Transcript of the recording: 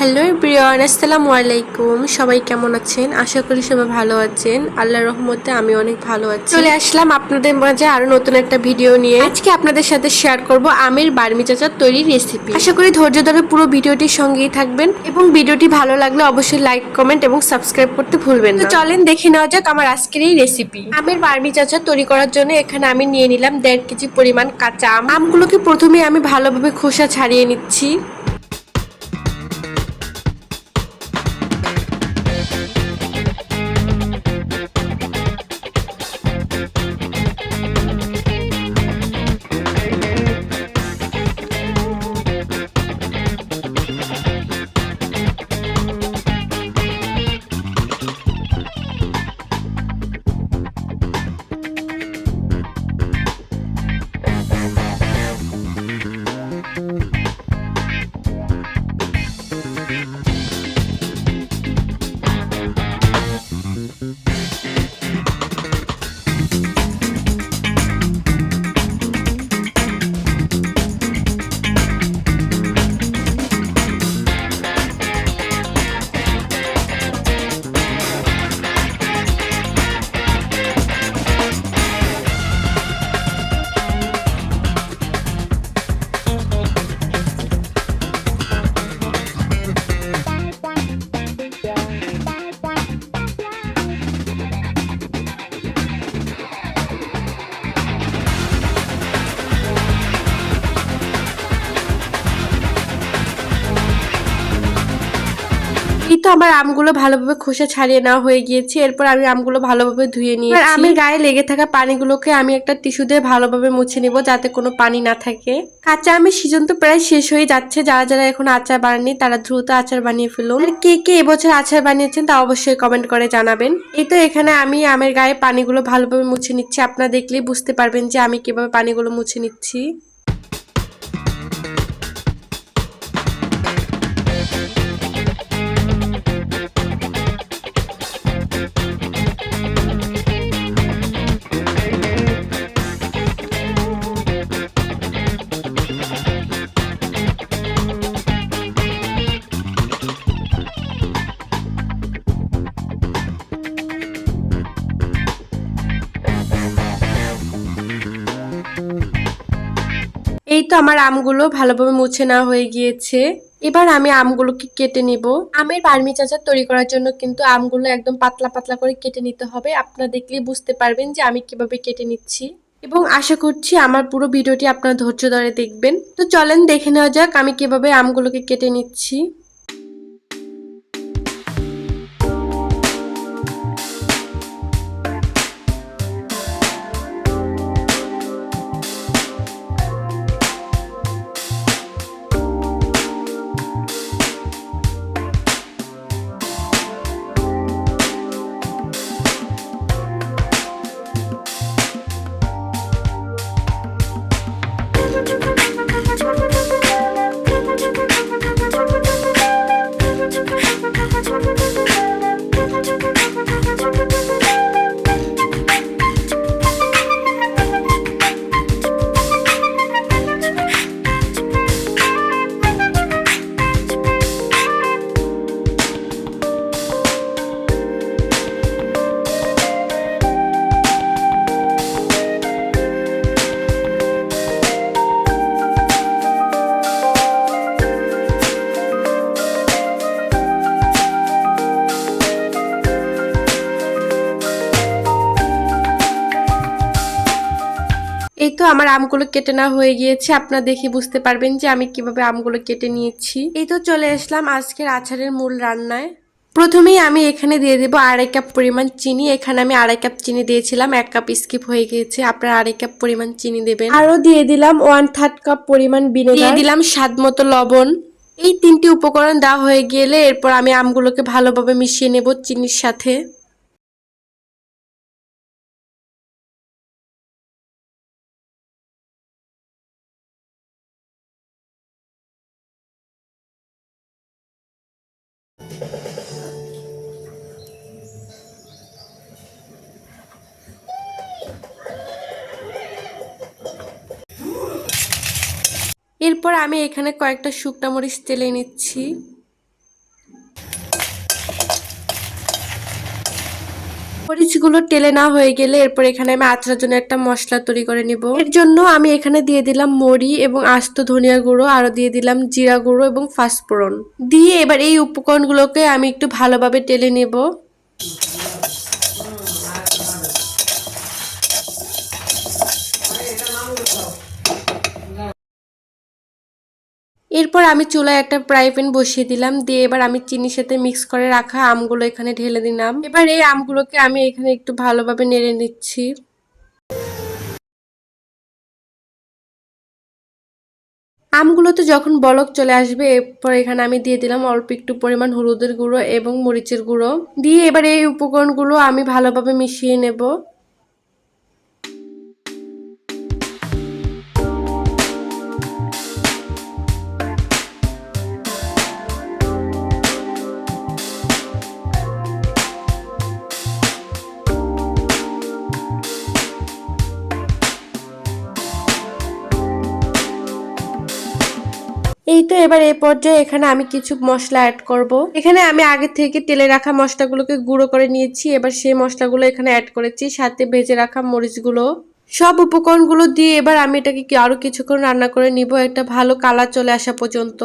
Hello Priyan আসসালামু আলাইকুম। সবাই কেমন আছেন? আশা করি সবাই ভালো আছেন। আল্লাহর রহমতে আমি অনেক ভালো আছি। চলে আসলাম আপনাদের মাঝে আরও নতুন একটা ভিডিও নিয়ে। আজকে আপনাদের সাথে শেয়ার করব আমের বার্মি চাচার তৈরি রেসিপি আশা করি ধৈর্য ধরে পুরো ভিডিওটির সঙ্গেই থাকবেন এবং ভিডিওটি ভালো লাগলে অবশ্যই লাইক কমেন্ট এবং সাবস্ক্রাইব করতে ভুলবেন না। চলেন দেখে নেওয়া যাক আমার আজকের এই রেসিপি আমের বার্মি চাচা তৈরি করার জন্য এখানে আমি নিয়ে নিলাম দেড় কেজি পরিমাণ কাঁচা আম। আমগুলোকে প্রথমে আমি ভালোভাবে খোসা ছাড়িয়ে নিচ্ছি। আমার আমগুলো ভালোভাবে খোসা ছাড়িয়ে নেওয়া হয়ে গিয়েছে। এরপর আমি আমগুলো ভালোভাবে ধুয়ে নিয়ে আর আমের গায়ে লেগে থাকা পানিগুলোকে আমি একটা টিস্যু দিয়ে ভালোভাবে মুছে নিব যাতে কোনো পানি না থাকে। কাঁচা আমের সিজন তো প্রায় শেষ হয়ে যাচ্ছে। যারা যারা এখন আচার বানাননি তারা দ্রুত আচার বানিয়ে ফেলুন। আর কে কে এবছর আচার বানিয়েছেন তা অবশ্যই কমেন্ট করে জানাবেন। এই তো এখানে আমি আমের গায়ে পানিগুলো ভালোভাবে মুছে নিচ্ছি। আপনারা দেখলেই বুঝতে পারবেন যে আমি কীভাবে পানিগুলো মুছে নিচ্ছি। তো আমার আমগুলো ভালোভাবে মুছে না হয়ে গিয়েছে। এবার আমি আমগুলোকে কেটে নিব। আমের বার্মি চাচার তৈরি করার জন্য কিন্তু আমগুলো একদম পাতলা পাতলা করে কেটে নিতে হবে। আপনারা দেখলেই বুঝতে পারবেন যে আমি কীভাবে কেটে নিচ্ছি। এবং আশা করছি আমার পুরো ভিডিওটি আপনারা ধৈর্য ধরে দেখবেন। তো চলেন দেখে নেওয়া যাক আমি কীভাবে আমগুলোকে কেটে নিচ্ছি। তো আমার আমগুলো কেটে না হয়ে গিয়েছে। আপনারা দেখে বুঝতে পারবেন যে আমি কীভাবে আমগুলো কেটে নিয়েছি। এই তো চলে আসলাম আজকের আচারের মূল রান্নায়। প্রথমেই আমি এখানে দিয়ে দেবো আড়াই কাপ পরিমাণ চিনি। এখানে আমি আড়াই কাপ চিনি দিয়েছিলাম এক কাপ স্কিপ হয়ে গিয়েছে। আপনারা আড়াই কাপ পরিমাণ চিনি দেবেন। আরও দিয়ে দিলাম ওয়ান থার্ড কাপ পরিমাণ ভিনেগার। দিয়ে দিলাম স্বাদ মতো লবণ। এই তিনটি উপকরণ দেওয়া হয়ে গেলে এরপর আমি আমগুলোকে ভালোভাবে মিশিয়ে নেব চিনির সাথে। এরপর আমি এখানে কয়েকটা শুকনা মরিচ তেলে নিচ্ছি। মরিচগুলো টেলে না হয়ে গেলে এরপর এখানে আমি আচারের জন্য একটা মশলা তৈরি করে নিব। এর জন্য আমি এখানে দিয়ে দিলাম মরি এবং আস্ত ধনিয়া গুঁড়ো আরও দিয়ে দিলাম জিরা গুঁড়ো এবং ফাস্টফোড়ন দিয়ে এবার এই উপকরণগুলোকে আমি একটু ভালোভাবে টেলে নেব। এরপর আমি চুলায় একটা ফ্রাই প্যান বসিয়ে দিলাম। দিয়ে এবার আমি চিনির সাথে মিক্স করে রাখা আমগুলো এখানে ঢেলে দিলাম। এবার এই আমগুলোকে আমি এখানে একটু ভালোভাবে নেড়ে নিচ্ছি। আমগুলোতে যখন বলক চলে আসবে, এরপর এখানে আমি দিয়ে দিলাম অল্প একটু পরিমাণ হলুদের গুঁড়ো এবং মরিচের গুঁড়ো। দিয়ে এবার এই উপকরণগুলো আমি ভালোভাবে মিশিয়ে নেব। এই তো এবার এই পর্যায়ে এখানে আমি কিছু মশলা অ্যাড করব। এখানে আমি আগে থেকে তেলে রাখা মশলাগুলোকে গুঁড়ো করে নিয়েছি। এবার সেই মশলাগুলো এখানে অ্যাড করেছি, সাথে ভেজে রাখা মরিচগুলো। সব উপকরণগুলো দিয়ে এবার আমি এটাকে আরও আরও কিছুক্ষণ রান্না করে নিব, একটা ভালো কালার চলে আসা পর্যন্ত।